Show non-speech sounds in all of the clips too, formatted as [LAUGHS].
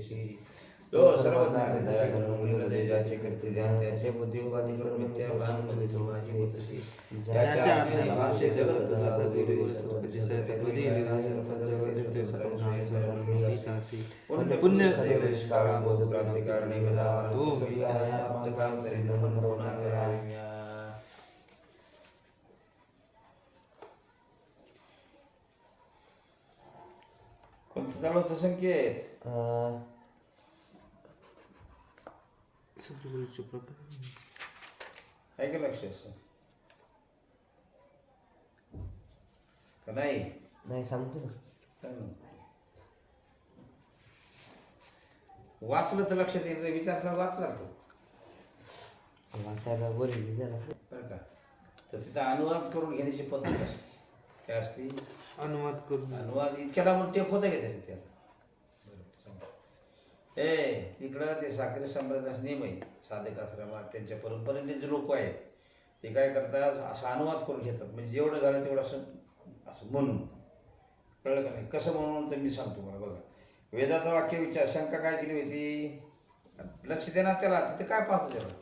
देशी तो सर्व ज्ञान दया करून हृदय ज्याचे करते ध्यान त्याचे बुद्धी उपाधी करून मिथ्या भानमध्ये माझी होतशी ज्याच्या जगत तथा दिसत पुण्य बोध कारणे तो प्राप्त काम तरी नमन करुणा करावी कोणतं चालू होतं संकेत सद्गुरूचे प्रकार आहे का लक्ष असं? का नाही? नाही सांगतो ना. वाचलं तर लक्षात येईल रे. विचार कर वाचला तो. वाचायला बरी जरा बरं का? तर तिथं अनुवाद करून घेण्याची पद्धत असते. काय असते? अनुवाद करून. अनुवाद इतक्या डाबून टेप होतं का त्याच्यात त्याला. ए तिकडं ते साखरे संप्रदायाचा नियम आहे. साधक आश्रमात त्यांच्या परंपरेने जे लोक आहेत ते काय करतात असं अनुवाद करून घेतात. म्हणजे जेवढं झालं तेवढं असं असं म्हणून. कळलं का नाही? कसं म्हणून तर मी सांगतो मला बघा वेदाचं वाक्य विचार शंका काय केली होती? लक्ष देणार त्याला तिथे काय पाहतो त्याला?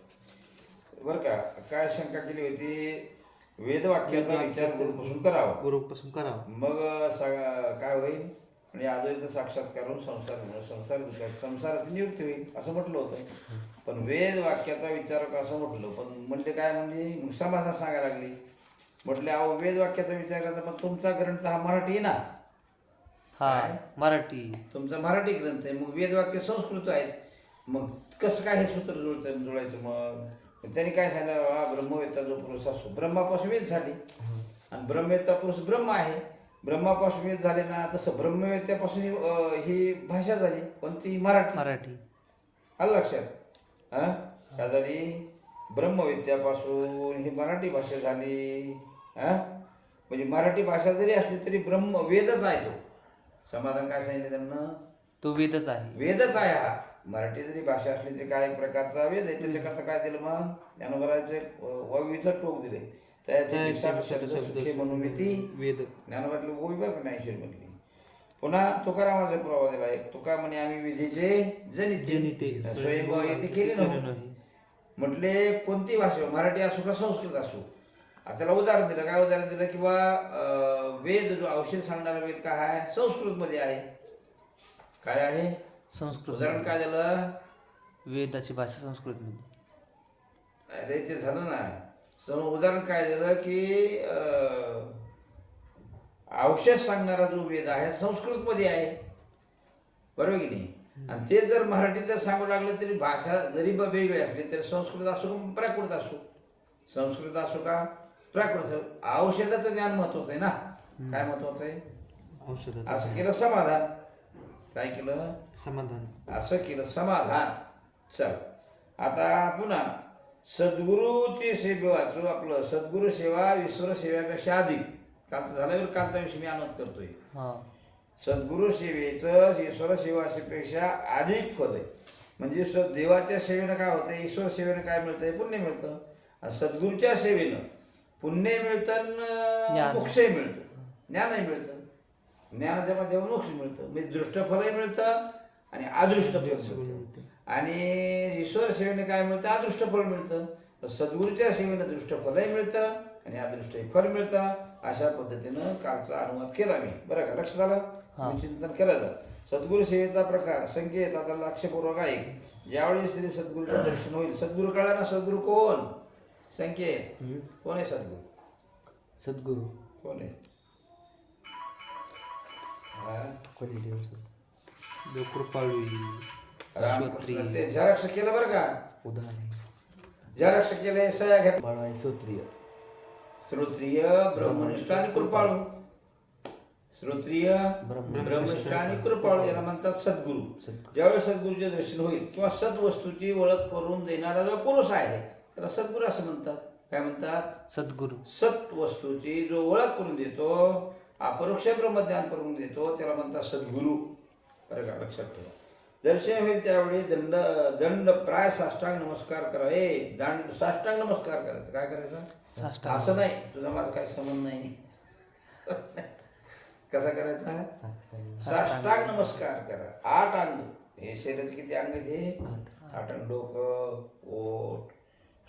बरं का काय शंका केली होती? वेदवाक्याचा विचार गुरुपासून करावा. गुरुपासून करावा. मग काय होईल? म्हणजे आजोळीचं साक्षात्कार होऊन संसार संसार विचार संसाराची निवृत्ती होईल असं म्हटलं होतं. पण वेद वाक्याचा विचार असं म्हटलं पण म्हणले काय म्हणले मग समाधान सांगायला लागली. म्हटले अहो वेद वाक्याचा विचार करायचा पण तुमचा ग्रंथ हा मराठी ना? हा? मराठी. तुमचा मराठी ग्रंथ आहे. मग वेदवाक्य संस्कृत आहेत. मग कसं काय हे सूत्र जुळतं जुळायचं मग? त्यांनी काय सांगितलं? हा ब्रह्मवेत्ता जो पुरुष असतो ब्रह्मापासून वेद झाली. आणि ब्रह्मवेत्ता पुरुष ब्रह्म आहे. ब्रह्मापासून वेद झाले ना तसं ब्रह्मवेत्यापासून ही, ही भाषा झाली पण ती मराठी. मराठी. आलं लक्षात? हा? काय झाली ब्रह्मविद्यापासून ही मराठी भाषा झाली. हा? म्हणजे मराठी भाषा जरी असली तरी ब्रह्म वेदच आहे तो. समाधान काय सांगितलं त्यांना? तो वेदच आहे. वेदच आहे हा. मराठी जरी भाषा असली तरी काय एक प्रकारचा वेद आहे. त्याच्याकरता काय दिलं मग? त्यानं बरायचे वावीचं टोक दिले. त्याचे म्हणून मी ती वेद ओवी बरं का ज्ञानेश्वरी म्हटली. पुन्हा तुकारामाचा पुरावा दिला एक. तुका म्हणे आम्ही विधीचे जनिते. जनिते स्वयंभाव येथे केले ना म्हटले कोणती भाषा? मराठी असो का संस्कृत असो? त्याला उदाहरण दिलं. काय उदाहरण दिलं? किंवा वेद जो औषध सांगणारा वेद काय आहे? संस्कृतमध्ये आहे. काय आहे? संस्कृत. उदाहरण काय दिलं वेदाची भाषा संस्कृतमध्ये. अरे ते झालं ना. सम उदाहरण काय दिलं की औषध सांगणारा जो वेद आहे संस्कृतमध्ये आहे. बरोबर की नाही? आणि ते जर मराठीत जर सांगू लागलं तरी भाषा जरी ब- वेगळी असली तरी संस्कृत असो का प्राकृत असो? संस्कृत असो का प्राकृत असो? औषधाचं ज्ञान महत्वाचं आहे ना? काय महत्वाचं आहे? औषधाचं असं केलं समाधान. काय केलं? समाधान. असं केलं समाधान. चल. आता पुन्हा सद्गुरूची सेवा वाचू आपलं सद्गुरू सेवा ईश्वर सेवेपेक्षा अधिक. काल झाल्यावर कालचा विषय मी आनंद करतोय. हा. सद्गुरू सेवेचं ईश्वर सेवापेक्षा अधिक फल आहे. म्हणजे स देवाच्या सेवेनं काय होतं ईश्वर सेवेनं काय मिळतं पुण्य मिळतं. आणि सद्गुरूच्या सेवेनं पुण्य मिळतं. मोक्षही मिळतं. ज्ञानही मिळतं. ज्ञानाच्या माध्यमातून मोक्ष मिळतं. म्हणजे दृष्टफलही मिळतं आणि अदृष्ट फल मिळतं. आणि ईश्वर सेवेने काय मिळतं? अदृष्ट फल मिळतं सद्गुरूच्या सेवेनं दृष्ट फलही मिळतं आणि अदृष्टही फल मिळतं. अशा पद्धतीनं कालचा अनुवाद केला मी. बरं का? हा. मी चिंतन केलं सद्गुरू सेवेचा प्रकार संकेत आता लक्षपूर्वक आहे. ज्यावेळी श्री सद्गुरूचं दर्शन होईल सद्गुरू कळला ना सद्गुरू कोण? संकेत. कोण आहे सद्गुरू? सद्गुरू. कोण आहे? कृपाळू ते. झराक्ष केलं बरं का? उदाहरण झराक्ष केले सया घेत श्रोत्रिय. श्रोत्रिय ब्रह्मनिष्ठ आणि कृपाळू. श्रोत्रिय ब्रह्म- ब्रह्मनिष्ठ आणि कृपाळू याला म्हणतात सद्गुरू. ज्यावेळेस सद्गुरूचे दर्शन होईल किंवा सद्वस्तूची ओळख करून देणारा जो पुरुष आहे त्याला सद्गुरू असं म्हणतात. काय म्हणतात? सद्गुरू. सत वस्तूची जो ओळख करून देतो अपरोक्ष ब्रह्मज्ञान करून देतो त्याला म्हणतात सद्गुरू. बरं का? लक्षात ठेवा. दर्शन होईल त्यावेळी दंड दंड प्राय साष्टांग नमस्कार करा. ए दंड साष्टांग नमस्कार करायचं. काय करायचं? असं नाही. तुझा माझा काही संबंध नाही. कसा करायचा? साष्टांग नमस्कार करा. आठ अंग. हे शरीराचे किती अंग आहेत हे? आठ. अंग. डोकं ओठ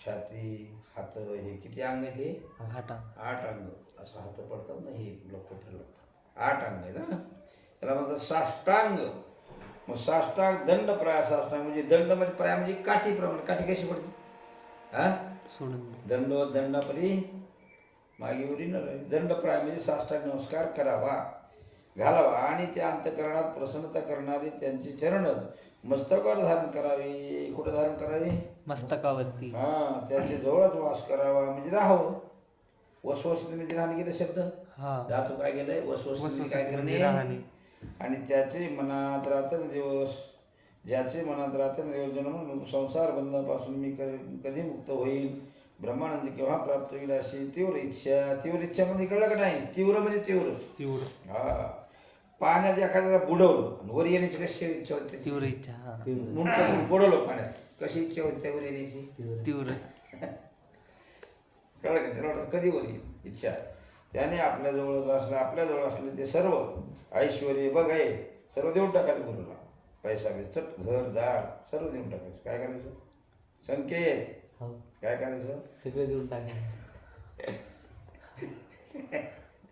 छाती हात हे किती अंग आहेत हे? आठ आठ अंग. असं हात पडतात ना हे लोक फिरवतात आठ अंग आहेत ना त्याला म्हणतात साष्टांग. मग साष्टांग दंड प्राय साष्टांग म्हणजे दंड म्हणजे प्राय म्हणजे काठीप्रमाणे काठी कशी पडते? हा? सोडून दंड दंडापरी मागे उरी न. दंड प्राय म्हणजे साष्टांग नमस्कार करावा घालावा आणि त्या अंतकरणात प्रसन्नता करणारे त्यांचे चरण मस्तकावर धारण करावे. कुठं धारण करावे? मस्तकावरती. हा त्याचे जवळच वास करावा म्हणजे राहावं. वसवस म्हणजे राहणे गेले शब्द? हा. धातू काय गेलंय वसवस म्हणजे काय करणे. आणि त्याचे मनात रात्र दिवस ज्याचे मनात रात्र दिवस जन्म संसार बंधापासून मी कधी मुक्त होईल? ब्रह्मानंद केव्हा प्राप्त होईल अशी तीव्र इच्छा तीव्र इच्छा म्हणजे कळलं का नाही? तीव्र म्हणजे तीव्र. तीव्र. हा. पाण्यात एखाद्याला बुडवलं आणि वर येण्याची कशी इच्छा होती? तीव्र इच्छा मुंडकं बुडवलं पाण्यात. कशी इच्छा होती त्या वर येण्याची? तीव्र. [LAUGHS] कळलं का त्याला कधी वर येईल? इच्छा. त्याने आपल्याजवळ असलं आपल्याजवळ असलं ते सर्व ऐश्वर बघ आहे सर्व देऊन टाकायचं गुरुला. पैसा बी चट घर दार सर्व देऊन टाकायचं. काय करायचं? संकेत. हो. काय करायचं? सगळे देऊन टाकले [LAUGHS]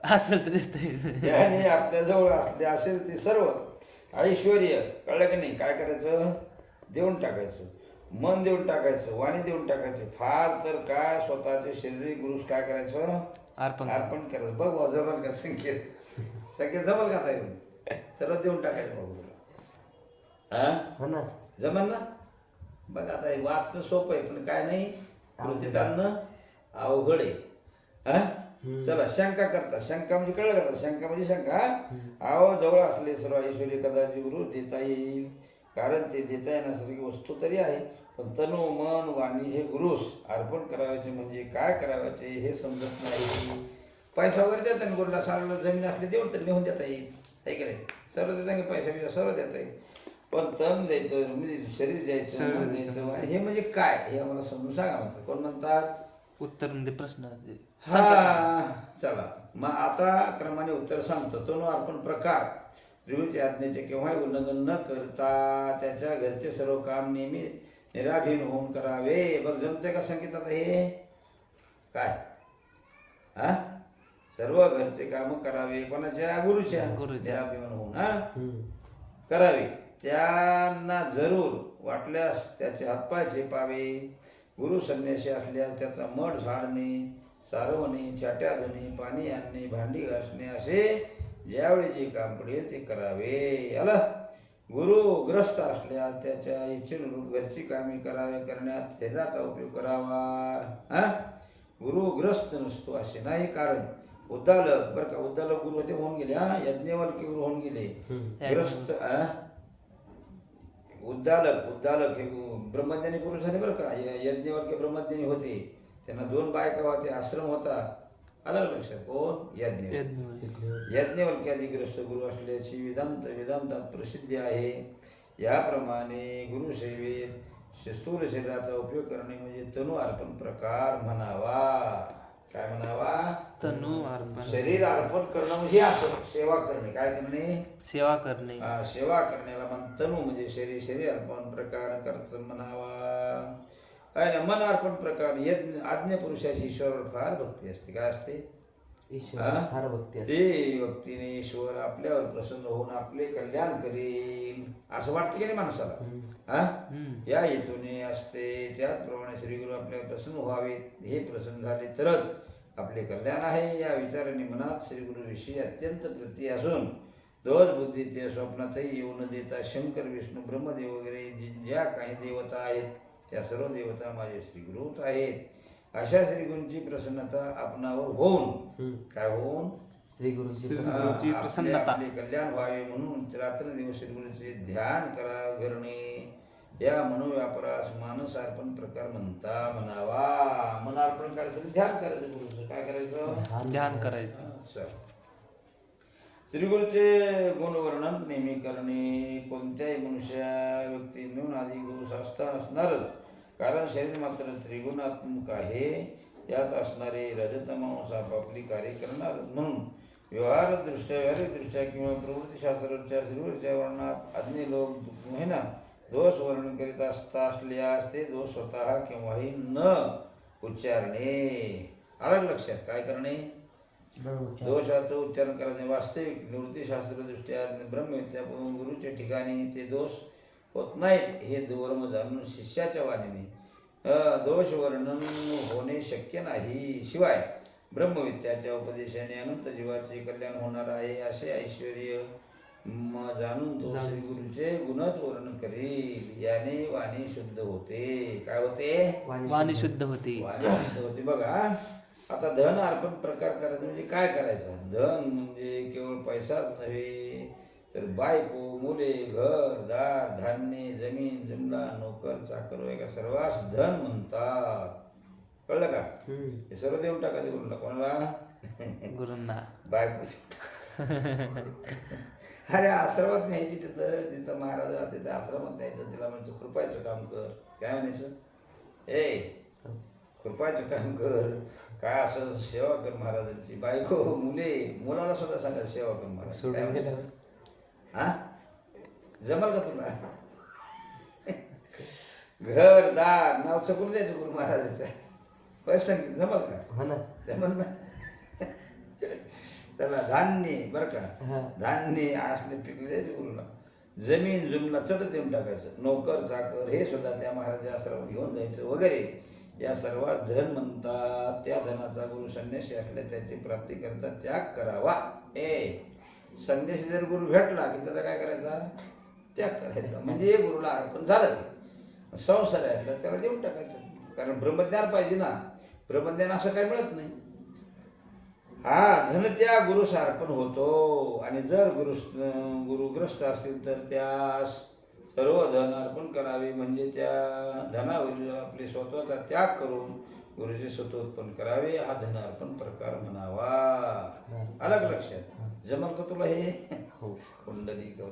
असेल तर देता त्याने आपल्याजवळ असले असेल ते सर्व ऐश्वर कळलं की नाही? काय करायचं? देऊन टाकायचं. मन देऊन टाकायचं वाणी देऊन टाकायचं. फार तर काय स्वतःचे शरीर गुरुस काय करायचं? अर्पण अर्पण करायचं. बघ बुवा, जमल का संकेत? संकेत जमल का ताई सर्व देऊन टाकायचं बघ हा? ना. जमल ना? बघ आता वाचणं सोपं आहे पण काय नाही? कृतीत आणणं अवघड आहे. हा? चला शंका करता. शंका म्हणजे कळलं का? शंका म्हणजे शंका अहो जवळ असले सर्व ऐश्वर्य कदाचित गुरु देता येईल. कारण ते देता येण्यासारखी वस्तू तरी आहे. पण तनु मन वाणी हे गुरुस अर्पण करावायचे म्हणजे काय करावायचे हे समजत नाही. पैसा वगैरे देता येईल गुरुला सारं जमीन असली देऊन तर नेऊन देता येईल. आहे की नाही? सर्व देता येईल पैसा बिसा सर्व देता येईल. पण तन द्यायचं म्हणजे शरीर द्यायचं मन द्यायचं. हे म्हणजे काय? हे आम्हाला समजून सांगा म्हणतात. कोण म्हणतात? उत्तर म्हणजे प्रश्न हा चला. मग आता क्रमाने उत्तर सांगतो. तो अर्पण प्रकार. त्रिवृत्ती आज्ञेचे केव्हाही उल्लंघन न करता त्याच्या घरचे सर्व काम नेहमी निराभीन होऊन करावे. बघ जमते का संगीत आता हे? काय? हा? सर्व घरचे काम करावे. कोणाच्या? गुरुच्या. गुरुच्या. होऊन हा. करावे. त्यांना जरूर वाटल्यास त्याचे हातपाय चेपावे गुरु संन्यासी असल्यास त्याचा मठ झाडणे सारवणे चाट्या धुणे पाणी आणणे भांडी घासणे असे ज्यावेळी जे काम पडेल ते करावे. आला गुरु ग्रस्त असल्यास त्याच्या इच्छेनुरूप घरची कामे करावे. करण्यात शरीराचा उपयोग करावा. हा? गुरु ग्रस्त नसतो असे नाही. कारण उद्दालक बरं का उद्दालक गुरु होते होऊन गेले हा? यज्ञवल्के गुरु होऊन गेले. ग्रस्त? उद्दालक उद्दालक हे ब्रह्मज्ञानी पुरुष झाले बरं का. यज्ञवल्के ब्रह्मज्ञानी होते. त्यांना दोन बायका होते आश्रम होता. आलं लक्षात कोण यज्ञ. यज्ञवल्के आदी ग्रस्त गुरु असल्याची वेदांत वेदांतात प्रसिद्धी आहे. याप्रमाणे गुरुसेवेत स्थूल शरीराचा उपयोग करणे म्हणजे तनु अर्पण प्रकार म्हणावा. काय म्हणावा? तनु अर्पण. शरीर अर्पण करणं म्हणजे असं सेवा करणे. काय करणे? सेवा करणे. सेवा करण्याला मन तनु म्हणजे शरीर शरीर अर्पण प्रकार करत म्हणावा. काय नाही मन अर्पण प्रकार यज्ञ आज्ञा पुरुषाची ईश्वरावर फार भक्ती असते. काय असते? ईश्वर हा? फार भक्ती असते. ते भक्तीने ईश्वर आपल्यावर प्रसन्न होऊन आपले कल्याण करेल. असं वाटतं की नाही माणसाला? हा. या हेतूने असते. त्याचप्रमाणे श्रीगुरु आपल्यावर प्रसन्न व्हावेत. हे प्रसन्न झाले तरच आपले कल्याण आहे. या विचाराने मनात श्रीगुरुविषयी अत्यंत प्रीती असून दोष बुद्धी ते स्वप्नातही येऊ न देता शंकर विष्णू ब्रह्मदेव वगैरे जी- ज्या काही देवता आहेत त्या सर्व देवता माझे श्रीगुरुच आहेत. अशा श्रीगुरूंची प्रसन्नता आपणावर होऊन. काय होऊन? श्री गुरुची श्री- हा, गुरुची आपले- प्रसन्नता. आपले कल्याण व्हावे म्हणून रात्र दिवस गुरुचे ध्यान करा करणे या मनोव्यापारास मानस अर्पण प्रकार म्हणता म्हणावा. मन अर्पण करायचं ध्यान करायचं गुरुचं काय करायचं? ध्यान करायचं. श्रीगुरूचे गुणवर्णन नेहमी करणे. कोणत्याही मनुष्या व्यक्ती मिळून आधी गुरु शास्त्र असणारच. कारण शरीर मात्र त्रिगुणात्मक आहे. यात असणारे रजतमांस आपापली कार्य करणार. म्हणून व्यवहारदृष्ट्या व्यावहारिकदृष्ट्या किंवा प्रवृत्तीशास्त्राच्या श्रीवरच्या वर्णात अज्ञ लोक हे ना दोष वर्णन करीत असता असल्यास ते दोष स्वतः केव्हाही न उच्चारणे. आलं लक्षात? काय करणे? दोषाचं उच्चारण करायचे. वास्तविक निवृत्तीशास्त्रदृष्ट्या ब्रह्मविद्या गुरुच्या ठिकाणी ते दोष होत नाहीत हे धर्म जाणून शिष्याच्या वाणीने. अ, दोष वर्णन होणे शक्य नाही. शिवाय ब्रह्मविद्याच्या उपदेशाने अनंत जीवाचे कल्याण होणार आहे असे ऐश्वर म जाणून तो श्री गुरुचे गुणच वर्णन करील. याने वाणी शुद्ध होते. काय होते? वाणी शुद्ध होती. वाणी शुद्ध होते. बघा आता धन अर्पण प्रकार करायचा म्हणजे काय करायचं? धन म्हणजे केवळ पैसाच नव्हे तर बायको मुले घर दार धान्य जमीन जुमला नोकर चाकर वगैरे सर्वांस धन म्हणतात. कळलं का? हे सर्व देऊन टाकायचे गुरुला कोणाला? गुरुंना. बायको अरे आश्रमात न्यायची तिथं जिथं महाराज राहते त्या आश्रमात न्यायचं तिला म्हणायचं कृपायचं काम कर. काय म्हणायचं? ए कृपायचं काम कर. काय असं सेवा कर महाराजांची. बायको मुले मुलाला सुद्धा सांगा सेवा कर महाराज. हा? जमल का तुला? घर दार नाव चकून द्यायचं गुरु महाराजाच्या. पैसे जमल का? हा ना. जमल ना? त्याला धान्य बरं का. धान्य असले पिकले द्यायचे गुरुला. जमीन जुमला चढ देऊन टाकायचं. नोकर चाकर हे सुद्धा त्या महाराजा आश्रमात घेऊन जायचं वगैरे. या सर्वात धन म्हणतात त्या धनाचा गुरु संन्यासी असल्या त्याची प्राप्ती करता त्याग करावा. ए संन्यासी जर गुरु भेटला की त्याचा काय करायचा? त्याग करायचा. म्हणजे हे गुरुला अर्पण झालं ते. संसार आहे त्याला देऊन टाकायचं. कारण ब्रह्मज्ञान पाहिजे ना. ब्रह्मज्ञान असं काही मिळत नाही. हा धन त्या गुरुस अर्पण होतो. आणि जर गुरु गुरुग्रस्त असतील तर त्यास सर्व धन अर्पण करावे. म्हणजे त्या धनावरील आपले स्वतःचा त्याग करून गुरुचे स्वतः उत्पन्न करावे हा धन अर्पण प्रकार म्हणावा. अलग लक्षात? जमल का तुला हे? हो. कुंडली गौर